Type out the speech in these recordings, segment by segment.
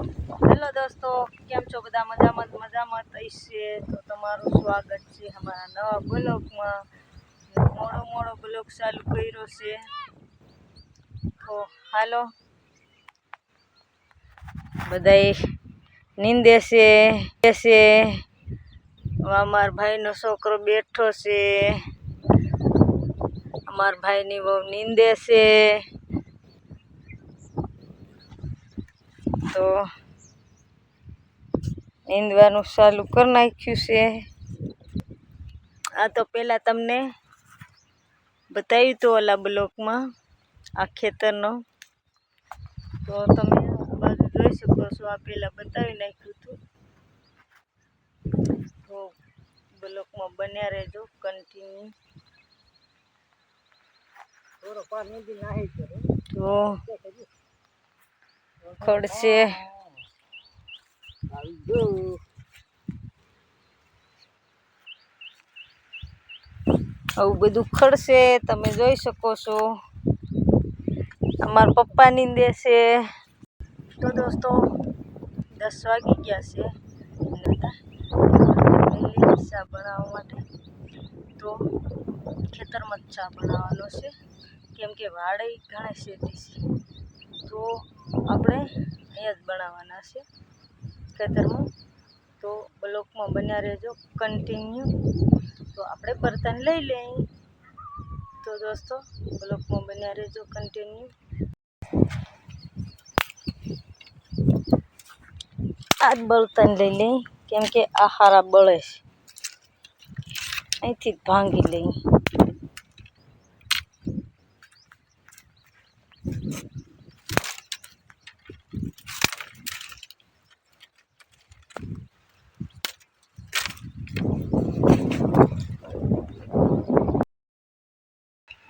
Hello દોસ્તો, કેમ છો બધા? મજામાં મજામાં? મજામાં છે, તો તમારું સ્વાગત છે અમારા નવા બ્લોગમાં. મોડો મોડો બ્લોગ ચાલુ કર્યો છે. તો હાલો. બધાય નીંદે છે છે. અમારા ભાઈનો છોકરો બેઠો છે. અમારા ભાઈની બહુ નીંદે છે. તો નીંદવાનું ચાલુ કરી નાખ્યું છે. આ તો પહેલાં તમને બતાવ્યું હતું ઓલા બ્લોકમાં આ ખેતરનો. તો તમે બાજુ જોઈ શકો છો આ પહેલાં બતાવી નાખ્યું હતું. તો બ્લોકમાં બન્યા રહેજો કન્ટિન્યુ તો ખડશે આવું બધું ખડશે, તમે જોઈ શકો છો. અમારા પપ્પા નીંદે છે. તો દોસ્તો, દસ વાગી ગયા છે. ચા બનાવવા માટે. તો ખેતરમાં ચા બનાવવાનો છે. કેમ કે વાડે ઘણા શેતી છે. તો આપણે અહીંયા જ બનાવવાના છે ખેતરમાં. તો બ્લોકમાં બન્યા રહેજો કન્ટિન્યુ તો આપણે બર્તન લઈ લઈએ. તો દોસ્તો, બ્લોકમાં બન્યા રહેજો કન્ટિન્યુ આ જ બળતણ લઈ લઈ કેમ કે આ હારા બળે છે. અહીંથી જ ભાંગી લઈ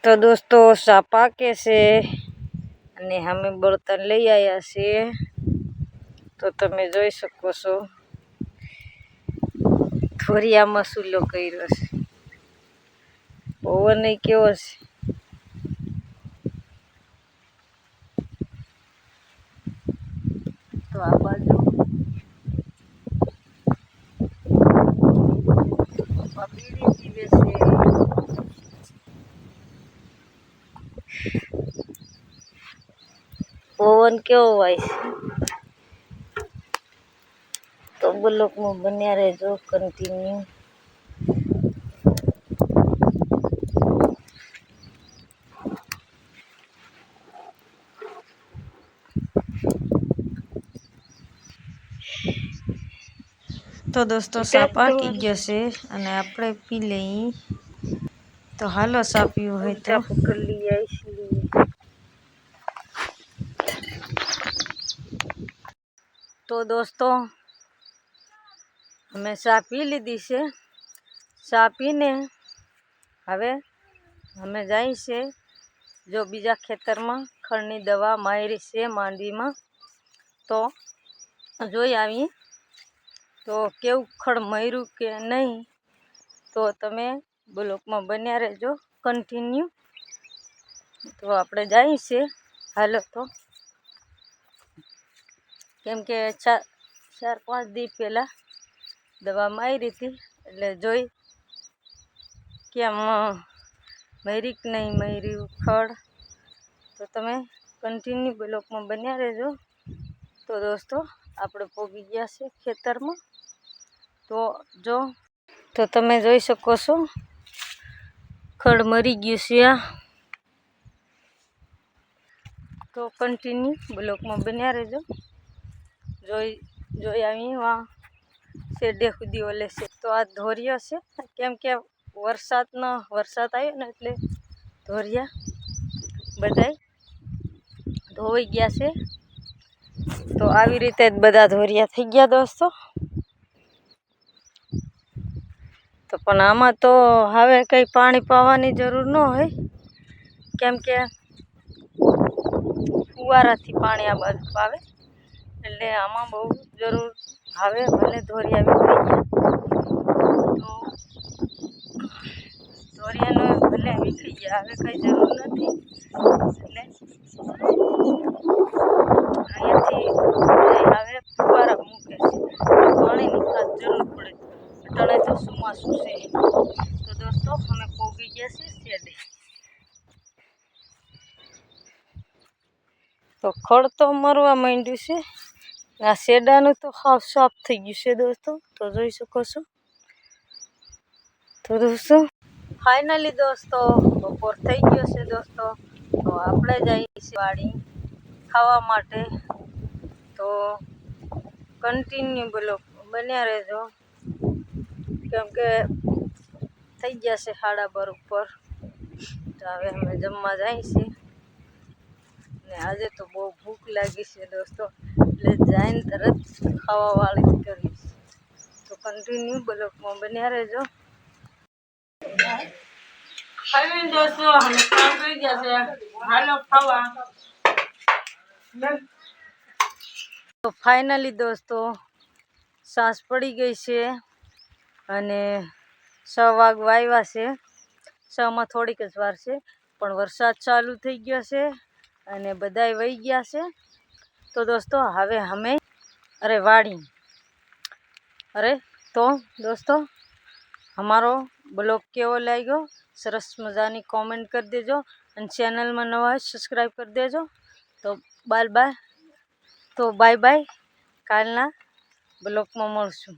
તો દોસ્તો, સા પાકે છે અને અમે બળતણ લઈ આવ્યા છીએ. તો તમે જોઈ શકો છો ધોરિયામાં સુલો કર્યો છે. પવન કેવો છે? તો આ બાજુ પપ્પા બીડી પીવે છે પવન કેવો હોય છે તો બ્લોકમાં બન્યા રહેજો કન્ટિન્યુ તો દોસ્તો સા પાકી ગયો છે અને આપણે પી લઈએ તો હાલો સા પીવું હોય તો કરી લઈએ તો દોસ્તો, અમે ચા પી લીધી છે. ચા પીને હવે અમે જાય છે જો બીજા ખેતરમાં ખડની દવા મારી છે માંડવીમાં તો જોઈ આવીએ તો કેવું ખડ મર્યું કે નહીં, તો તમે બ્લોકમાં બન્યા રહેજો કન્ટિન્યુ તો આપણે જાય છે. હાલો તો. કેમ કે ચાર ચાર, પાંચ દી પહેલાં દવા મારી હતી, એટલે જોઈ કેમ મરી કે નહીં મર્યું, ખડ. તો તમે કન્ટિન્યુ બ્લોકમાં બન્યા રહેજો. તો દોસ્તો, આપણે પોગી ગયા છે ખેતરમાં. તો જો, તો તમે જોઈ શકો છો, ખડ મરી ગયું છે આ. તો કન્ટિન્યુ બ્લોકમાં બન્યા રહેજો. જોઈ જોઈ આવી વા શેડે સુધી ઓલે છે. તો આ ધોરિયો છે. કેમ કે વરસાદનો, વરસાદ આવ્યો ને એટલે ધોરિયા બધાય ધોવાઈ ગયા છે. તો આવી રીતે જ બધા ધોરિયા થઈ ગયા દોસ્તો. તો પણ આમાં તો હવે કંઈ પાણી પાવાની જરૂર ન હોય. કેમ કે ફુવારાથી પાણી આ બધું પાવે એટલે આમાં બહુ જરૂર આવે, ભલે ધોરિયા તો ધોરિયાનો ભલે વીખી ગયા, હવે કંઈ જરૂર નથી. એટલે અહીંયાથી હવે ફુવારા મૂકે. છે પાણીની ખાસ જરૂર પડે. અટાણે તો ચોમાસું છે તો દોસ્તો, અમે પોગી ગયા છીએ શેડે. તો ખડ તો મરવા માંડ્યું છે. આ શેડાનું તો હાફ સાફ થઈ ગયું છે દોસ્તો. તો જોઈ શકો છો. તો દોસ્તો ફાઇનલી દોસ્તો, બપોર થઈ ગયો છે દોસ્તો. તો આપણે જઈએ છીએ વાડી ખાવા માટે. તો કન્ટિન્યુ બોલો, બન્યા રહેજો. કેમ કે થઈ ગયા છે સાડા બાર ઉપર. તો હવે અમે જમવા જઈએ છીએ. ને આજે તો બહુ ભૂખ લાગી છે દોસ્તો. જઈને તરત ખાવાવાળી કરીશ. તો કન્ટિન્યુ બ્લોકમાં બન્યા રહેજો. દોસ્તો કામ ગયા હાલો ખાવા. તો ફાઇનલી દોસ્તો સાસ પડી ગઈ છે અને છ વાગ વાવ્યા છે. છમાં થોડીક જ વાર છે પણ વરસાદ ચાલુ થઈ ગયો છે અને બધાય વહી ગયા છે. તો દોસ્તો, હવે અમે અરે વાડી. અરે, તો દોસ્તો, અમારો બ્લોગ કેવો લાગ્યો? સરસ મજાની કોમેન્ટ કરી દેજો અને ચેનલમાં નવા સબસ્ક્રાઈબ કરી દેજો. તો બાય બાય. તો બાય બાય. કાલના બ્લોગમાં મળશું.